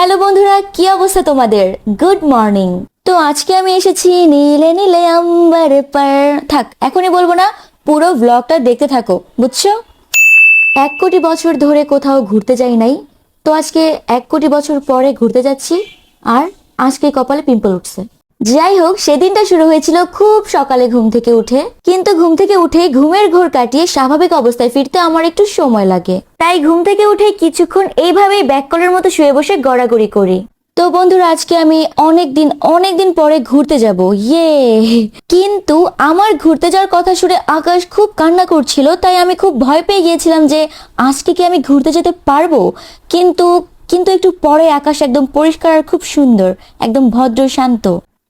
Hello বন্ধুরা, কি অবস্থা তোমাদের? গুড মর্নিং তো আজকে আমি এসেছি নীলে নীলে আম্বার পার। থাক, এখনই বলব না, পুরো ব্লগটা দেখতে থাকো, বুঝছ? এক কোটি বছর ধরে কোথাও ঘুরতে যাই নাই, তো আজকে এক কোটি বছর পরে ঘুরতে যাচ্ছি, আর আজকে কপালে পিম্পল উঠছে। যাই হোক, সেদিনটা শুরু হয়েছিল খুব সকালে ঘুম থেকে উঠে, কিন্তু ঘুম থেকে উঠে ঘুমের ঘোর কাটিয়ে স্বাভাবিক অবস্থায় ফিরতে আমার একটু সময় লাগে। তাই ঘুম থেকে উঠে কিছুক্ষণ এইভাবেই ব্যাককলের মতো শুয়ে বসে গড়াগড়ি করি। তো বন্ধুরা, আজকে আমি অনেক দিন অনেক দিন পরে ঘুরতে যাব। ইয়ে! কিন্তু আমার ঘুরতে যাওয়ার কথা শুনে আকাশ খুব কান্না করছিল, তাই আমি খুব ভয় পেয়ে গিয়েছিলাম যে আজকে কি আমি ঘুরতে যেতে পারব? কিন্তু কিন্তু একটু পরে আকাশ একদম পরিষ্কার আর খুব সুন্দর, একদম ভদ্র, শান্ত।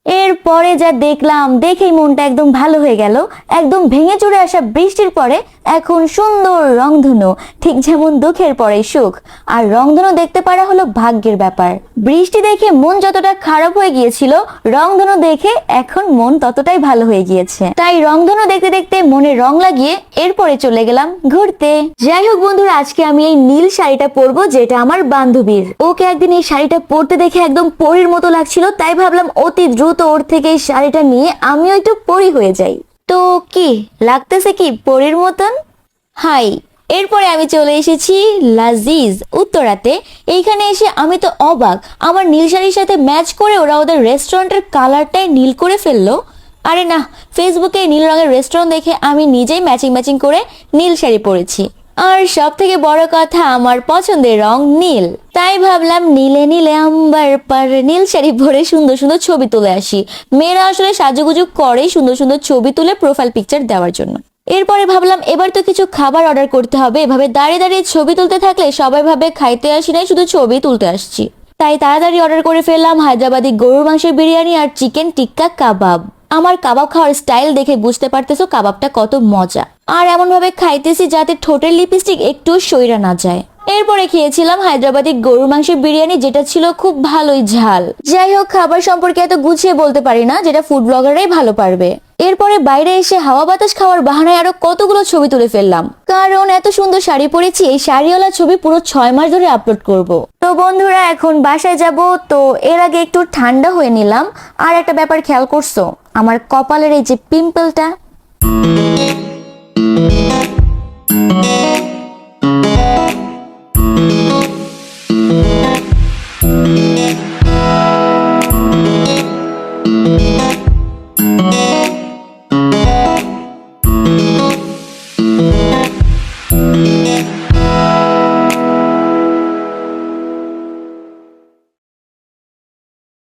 এরপরে যা দেখলাম, দেখেই মনটা একদম ভালো হয়ে গেল। একদম ভেঙে চড়ে আসা বৃষ্টির পরে এখন সুন্দর রংধনু, ঠিক যেমন দুঃখের পরে সুখ। আর রংধনু দেখতে পারা হলো ভাগ্যের ব্যাপার। বৃষ্টি দেখে মন যতটা খারাপ হয়ে গিয়েছিল, রংধনু দেখে এখন মন ততটাই ভালো হয়ে গিয়েছে। তাই রংধনু দেখতে দেখতে মনে রং লাগিয়ে এরপরে চলে গেলাম ঘুরতে। যাই হোক বন্ধুরা, আজকে আমি এই নীল শাড়িটা পরবো, যেটা আমার বান্ধবীর। ওকে একদিন এই শাড়িটা পরতে দেখে একদম পরীর মতো লাগছিল, তাই ভাবলাম অতি দ্রুত ওর থেকে এই শাড়িটা নিয়ে আমিও একটু পরি হয়ে যাই। তো কি, লাগতেছে কি পরীর মতন? হাই, এরপরে আমি চলে এসেছি লাজিজ উত্তরাতে। এইখানে এসে আমি তো অবাক, আমার নীল শাড়ির সাথে ম্যাচ করে ওরা ওদের রেস্টুরেন্টের কালারটাই নীল করে ফেলল। আরে না, ফেসবুকে নীল রঙের রেস্টুরেন্ট দেখে আমি নিজেই ম্যাচিং ম্যাচিং করে নীল শাড়ি পরেছি। আর সব থেকে বড় কথা, আমার পছন্দের রং নীল। তাই ভাবলাম নীলে নীলে আম্বার পার নীল শাড়ি ভরে সুন্দর সুন্দর ছবি তুলে আসি। মেয়েরা আসলে সাজুগুজু করেই সুন্দর সুন্দর ছবি তুলে প্রোফাইল পিকচার দেওয়ার জন্য। এরপরে ভাবলাম এবার তো কিছু খাবার অর্ডার করতে হবে। এভাবে দাঁড়িয়ে দাঁড়িয়ে ছবি তুলতে থাকলে সবাই ভাবে খাইতে আসি নাই, শুধু ছবি তুলতে আসছি। তাই তাড়াতাড়ি অর্ডার করে ফেললাম হায়দ্রাবাদি গরুর মাংসের বিরিয়ানি আর চিকেন টিক্কা কাবাব। আমার কাবাব খাওয়ার স্টাইল দেখে বুঝতে পারতেছো, কাবাবটা কত মজা। আর এমন ভাবে খাইতেছি যাতে ঠোঁটের লিপস্টিক একটু সইরা না যায়। এরপরে খেয়েছিলাম হায়দ্রাবাদি গরুর মাংসের বিরিয়ানি, যেটা ছিল খুব ভালোই ঝাল। যাই হোক, খাবার সম্পর্কে এত গুছিয়ে বলতে পারি না, যেটা ফুড ব্লগাররাই ভালো পারবে। এরপরে বাইরে এসে হাওয়া বাতাস খাওয়ার বাহানায় আরও কতগুলো ছবি তুলে ফেললাম। কারণ এত সুন্দর শাড়ি পরেছি, এই শাড়িওয়ালা ছবি পুরো ছয় মাস ধরে আপলোড করব। তো বন্ধুরা, এখন বাসায় যাব, তো এর আগে একটু ঠান্ডা হয়ে নিলাম। আর একটা ব্যাপার খেয়াল করছ, আমার কপালের এই যে পিম্পলটা